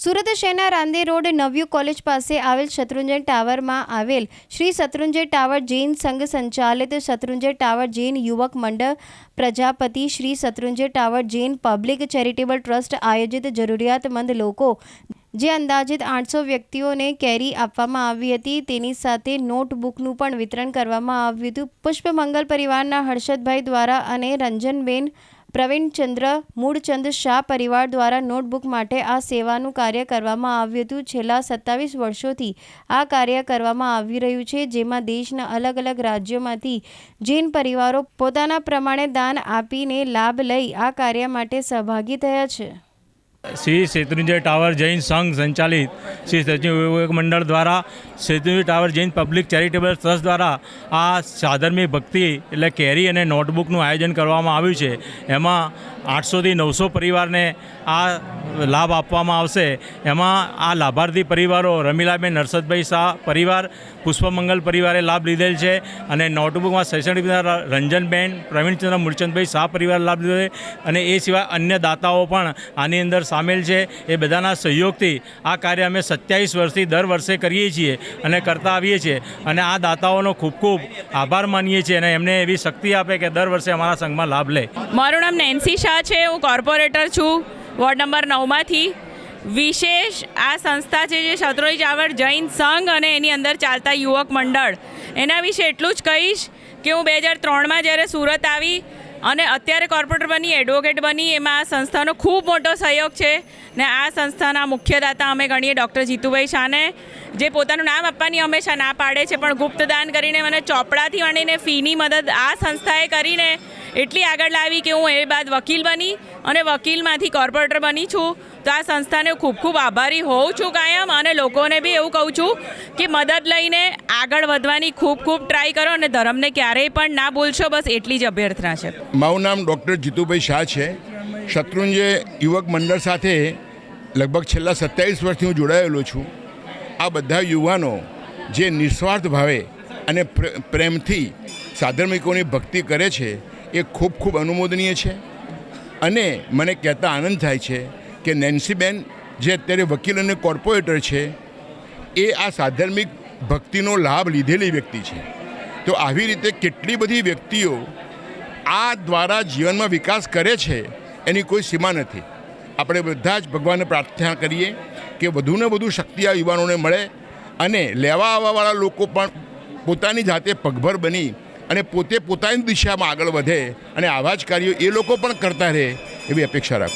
સુરત શહેરના Rander road નવ્યુ college પાસે આવેલ શત્રુંજય ટાવરમાં આવેલ શ્રી શત્રુંજય ટાવર જૈન સંઘ સંચાલિત શત્રુંજય ટાવર જૈન યુવક મંડળ Prajapati Shri Shatrunjay tower Jain public charitable trust આયોજિત જરૂરિયાતમંદ લોકો જે અંદાજિત આઠસો વ્યક્તિઓને કેરી આપવામાં આવી હતી. તેની સાથે નોટબુકનું પણ વિતરણ કરવામાં આવ્યું હતું. પુષ્પમંગલ પરિવારના હર્ષદભાઈ દ્વારા અને રંજનબેન પ્રવીણચંદ્ર મૂળચંદ શાહ પરિવાર દ્વારા નોટબુક માટે આ સેવાનું કાર્ય કરવામાં આવ્યું હતું. છેલ્લા સત્તાવીસ વર્ષોથી આ કાર્ય કરવામાં આવી રહ્યું છે, જેમાં દેશના અલગ અલગ રાજ્યોમાંથી જૈન પરિવારો પોતાના પ્રમાણે દાન આપીને લાભ લઈ આ કાર્ય માટે સહભાગી થયા છે. શ્રી શેત્રુંજય ટાવર જૈન સંઘ સંચાલિત શ્રી વિવેક મંડળ દ્વારા Shetrunjay tower Jain public charitable trust દ્વારા આ સાધર્મિક ભક્તિ એટલે કેરી અને નોટબુકનું આયોજન કરવામાં આવ્યું છે. એમાં આઠસોથી નવસો પરિવારને આ લાભ આપવામાં આવશે. એમાં આ લાભાર્થી પરિવારો રમીલાબેન, નરસદભાઈ શાહ પરિવાર, પુષ્પમંગલ પરિવારે લાભ લીધેલ છે અને નોટબુકમાં શૈક્ષણિક રંજનબેન, પ્રવીણચંદ્ર મૂળચંદભાઈ શાહ પરિવાર લાભ લીધો છે અને એ સિવાય અન્ય દાતાઓ પણ આની અંદર સામેલ છે. એ બધાના સહયોગથી આ કાર્ય અમે સત્યાવીસ વર્ષથી દર વર્ષે કરીએ છીએ અને કરતા આવીએ છીએ. અને આ દાતાઓનો ખૂબ ખૂબ આભાર માનીએ છીએ અને એમને એવી શક્તિ આપે કે દર વર્ષે અમારા સંઘમાં લાભ લે. મારું નામ નેન્સી શાહ છે, હું કોર્પોરેટર છું, વોર્ડ નંબર નવમાંથી. વિશેષ આ સંસ્થા છે જે શત્રુંજય ચાવડ જૈન સંઘ અને એની અંદર ચાલતા યુવક મંડળ. એના વિશે એટલું જ કહીશ કે હું બે હજાર ત્રણમાં જ્યારે સુરત આવી અને અત્યારે કોર્પોરેટર બની, એડવોકેટ બની, એમાં આ સંસ્થાનો ખૂબ મોટો સહયોગ છે ને આ સંસ્થાના મુખ્યદાતા અમે ગણીએ ડૉક્ટર જીતુભાઈ શાહને, જે પોતાનું નામ આપવાની હંમેશા ના પાડે છે, પણ ગુપ્તદાન કરીને મને ચોપડાથી માંડીને ફીની મદદ આ સંસ્થાએ કરીને એટલી આગળ લાવી કે હું એ બાદ વકીલ બની અને વકીલમાંથી કોર્પોરેટર બની છું. તો આ સંસ્થાને ખૂબ ખૂબ આભારી હોઉં છું કાયમ અને લોકોને બી એવું કહું છું કે મદદ લઈને આગળ વધવાની ખૂબ ખૂબ ટ્રાય કરો અને ધર્મને ક્યારેય પણ ના ભૂલશો, બસ એટલી જ અભ્યર્થના છે. મારું નામ ડૉક્ટર જીતુભાઈ શાહ છે. શત્રુંજય યુવક મંડળ સાથે લગભગ છેલ્લા સત્યાવીસ વર્ષથી હું જોડાયેલો છું. આ બધા યુવાનો જે નિસ્વાર્થ ભાવે અને પ્રેમથી સાધર્મિકોની ભક્તિ કરે છે એ ખૂબ ખૂબ અનુમોદનીય છે. અને મને કહેતા આનંદ થાય છે કે નેન્સીબેન જે અત્યારે વકીલ અને કોર્પોરેટર છે, એ આ સાધર્મિક ભક્તિનો લાભ લીધેલી વ્યક્તિ છે. તો આવી રીતે કેટલી બધી વ્યક્તિઓ આ દ્વારા જીવનમાં વિકાસ કરે છે, એની કોઈ સીમા નથી. આપણે બધા જ ભગવાનને પ્રાર્થના કરીએ કે વધુને વધુ શક્તિ આ યુવાનોને મળે અને લેવા આવવાવાળા લોકો પણ પોતાની જાતે પગભર બની અને પોતે પોતાની દિશામાં આગળ વધે અને આવા જ કાર્યો એ લોકો પણ કરતા રહે એવી અપેક્ષા રાખું